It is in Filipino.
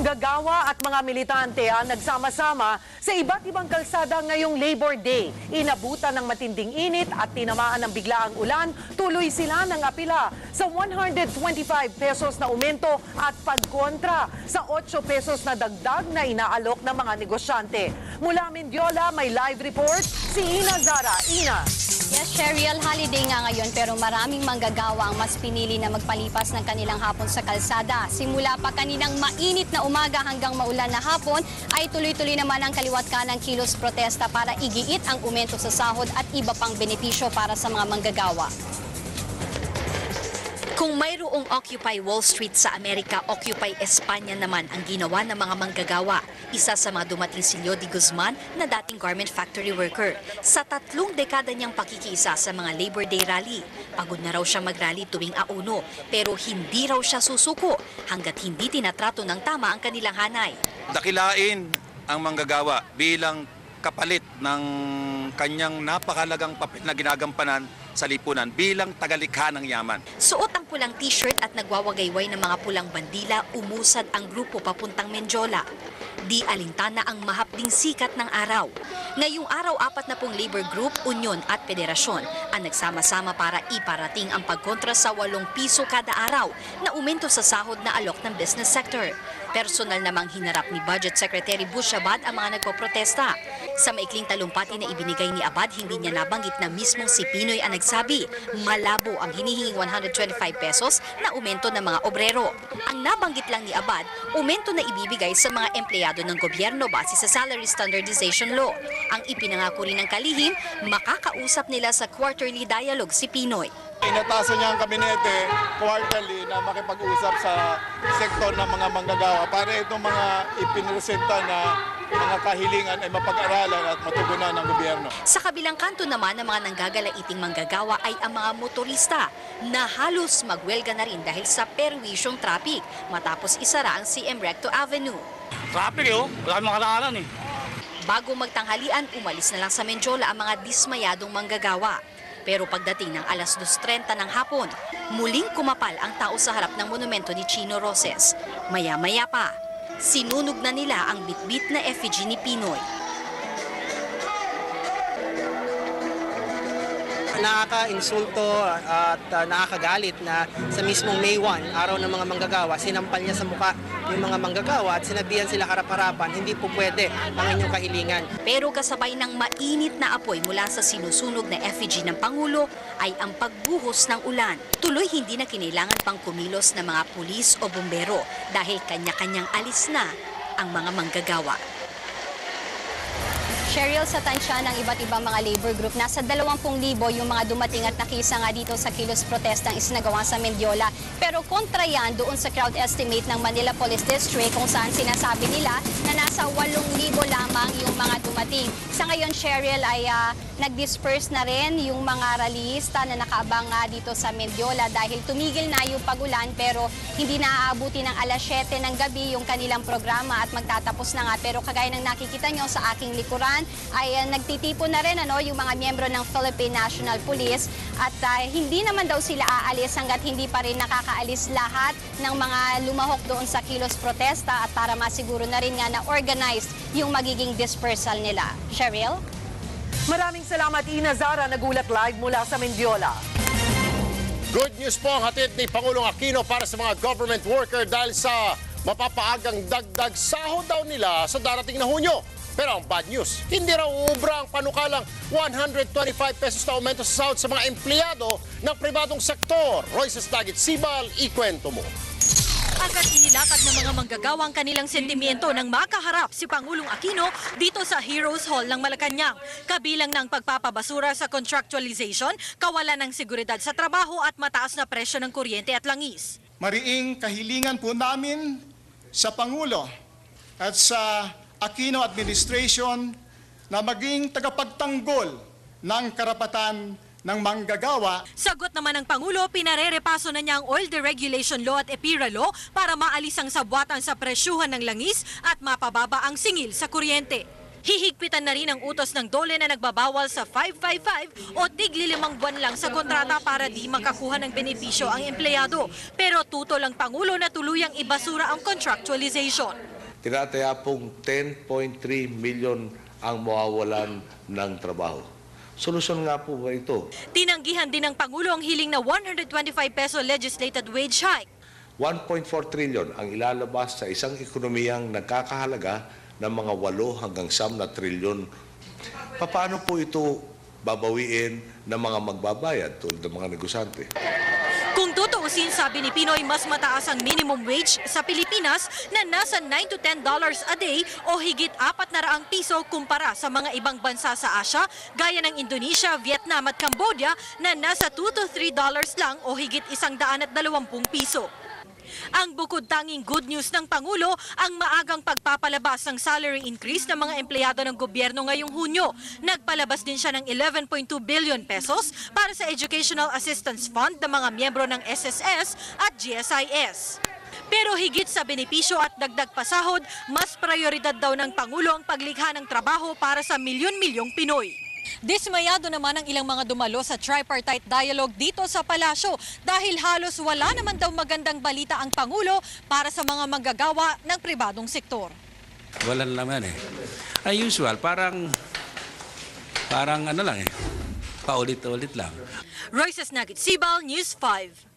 Manggagawa at mga militante ang nagsama-sama sa iba't ibang kalsada ngayong Labor Day. Inabutan ng matinding init at tinamaan ng biglaang ulan, tuloy sila ng apila sa 125 pesos na aumento at pagkontra sa 8 pesos na dagdag na inaalok ng mga negosyante. Mula Mendiola, may live report si Ina Zara. Ina. Yes, Cheryl, holiday nga ngayon pero maraming manggagawa ang mas pinili na magpalipas ng kanilang hapon sa kalsada. Simula pa kaninang mainit na umaga hanggang maulan na hapon ay tuloy-tuloy naman ang kaliwat kanang kilos protesta para igiit ang umento sa sahod at iba pang benepisyo para sa mga manggagawa. Kung mayroong Occupy Wall Street sa Amerika, Occupy Espanya naman ang ginawa ng mga manggagawa. Isa sa mga dumating si Lodi Guzman na dating garment factory worker. Sa tatlong dekada niyang pakikiisa sa mga Labor Day rally. Pagod na raw siya magrally tuwing auno, pero hindi raw siya susuko hanggat hindi tinatrato ng tama ang kanilang hanay. dakilain ang manggagawa bilang kapalit ng kanyang napakalagang papel na ginagampanan sa lipunan bilang tagalikha ng yaman. Suot ang pulang t-shirt at nagwawagayway ng mga pulang bandila, umusad ang grupo papuntang Menjola. Di alintana ang mahapding sikat ng araw. Ngayong araw, apat na pong labor group, union at federasyon ang nagsama-sama para iparating ang pagkontra sa 8 piso kada araw na umento sa sahod na alok ng business sector. Personal namang hinarap ni Budget Secretary Bush Abad ang mga nagpoprotesta. Sa maikling talumpati na ibinigay ni Abad, hindi niya nabanggit na mismong si Pinoy ang nagsabi, malabo ang hinihinging 125 pesos na umento ng mga obrero. Ang nabanggit lang ni Abad, umento na ibibigay sa mga empleyado ng gobyerno base sa Salary Standardization Law. Ang ipinangako rin ng kalihim, makakausap nila sa quarterly dialogue si Pinoy. Inatasan niya ang kabinete quarterly na makipag-usap sa sektor ng mga manggagawa para itong mga ipinresenta na mga kahilingan ay mapag-aralan at matugunan ng gobyerno. Sa kabilang kanto naman ng mga nanggagalaiting manggagawa ay ang mga motorista na halos magwelga na rin dahil sa perwisyong traffic matapos isara ang CM Recto Avenue. Traffic eh, oh. Wala kang makaraanan eh. Bago magtanghalian, umalis na lang sa Menjola ang mga dismayadong manggagawa. Pero pagdating ng alas 2.30 ng hapon, muling kumapal ang tao sa harap ng monumento ni Chino Roses. Maya-maya pa, sinunog na nila ang bitbit na effigy ni Pinoy. nakaka-insulto at uh, nakakagalit na sa mismong May 1, araw ng mga manggagawa, sinampal niya sa muka yung mga manggagawa at sinabihan sila harap-harapan, hindi po pwede ang inyong kahilingan. Pero kasabay ng mainit na apoy mula sa sinusunog na effigy ng Pangulo ay ang pagbuhos ng ulan. Tuloy hindi na kinailangan pang kumilos ng mga pulis o bumbero dahil kanya-kanyang alis na ang mga manggagawa. Cheryl, sa tansya ng iba't ibang mga labor group, nasa 20,000 yung mga dumating at nakisa nga dito sa kilos protestang isinagawa sa Mendiola. Pero kontra yan doon sa crowd estimate ng Manila Police District kung saan sinasabi nila na nasa 8,000 lamang yung mga dumating. Sa ngayon, Cheryl, ay ah, nag-disperse na rin yung mga rallyista na nakaabang nga dito sa Mendiola dahil tumigil na yung pagulan pero hindi na aabuti ng alas 7 ng gabi yung kanilang programa at magtatapos na nga. Pero kagaya ng nakikita nyo sa aking likuran, ay uh, nagtitipon na rin ano, yung mga miyembro ng Philippine National Police at uh, hindi naman daw sila aalis hanggat hindi pa rin nakakaalis lahat ng mga lumahok doon sa kilos protesta at para masiguro na rin nga na organized yung magiging dispersal nila. Cheryl? Maraming salamat Ina Zara, nagulat live mula sa Mendiola. Good news po ang hatid ni Pangulong Aquino para sa mga government worker dahil sa mapapaagang dagdag sahod daw nila sa darating na Hunyo. Pero ang bad news, hindi raw uubra ang panukalang 125 pesos na aumento sa sahod sa mga empleyado ng pribadong sektor. Royces Dagit Sibal, ikwento mo. Agad inilatag ng mga manggagawa ang kanilang sentimiento nang makaharap si Pangulong Aquino dito sa Heroes Hall ng Malacanang. Kabilang ng pagpapabasura sa contractualization, kawalan ng seguridad sa trabaho at mataas na presyo ng kuryente at langis. Mariing kahilingan po namin sa Pangulo at sa Aquino Administration na maging tagapagtanggol ng karapatan ng manggagawa Sagot naman ng Pangulo, pinarerepaso na niya ang Oil Deregulation Law at EPIRA Law para maalis ang sabwatan sa presyuhan ng langis at mapababa ang singil sa kuryente. Hihigpitan na rin ang utos ng dole na nagbabawal sa 555 o tigli limang buwan lang sa kontrata para di makakuha ng benepisyo ang empleyado. Pero tutol ang Pangulo na tuluyang ibasura ang contractualization. tinataya pong 10.3 million ang mawawalan ng trabaho. Solusyon nga po ba ito? Tinanggihan din ng Pangulo ang hiling na 125 peso legislated wage hike. 1.4 trillion ang ilalabas sa isang ekonomiyang nagkakahalaga ng mga 8 hanggang 9 na trilyon. Paano po ito babawiin ng mga magbabayad tulad ng mga negosyante? Kung tutuusin, sabi ni Pinoy, mas mataas ang minimum wage sa Pilipinas na nasa 9 to 10 dollars a day o higit 4 na raang piso kumpara sa mga ibang bansa sa Asia, gaya ng Indonesia, Vietnam at Cambodia na nasa 2 to 3 dollars lang o higit 120 piso. Ang bukod tanging good news ng Pangulo, ang maagang pagpapalabas ng salary increase ng mga empleyado ng gobyerno ngayong Hunyo. Nagpalabas din siya ng 11.2 billion pesos para sa Educational Assistance Fund ng mga miyembro ng SSS at GSIS. Pero higit sa benepisyo at dagdag pasahod, mas prioridad daw ng Pangulo ang paglikha ng trabaho para sa milyon-milyong Pinoy. Dismayado naman ang ilang mga dumalo sa tripartite dialogue dito sa palasyo dahil halos wala naman daw magandang balita ang Pangulo para sa mga manggagawa ng pribadong sektor. Walang laman eh. Ay usual, parang parang ano lang eh. Paulit-ulit lang. Royces Nagit Sibal, News 5.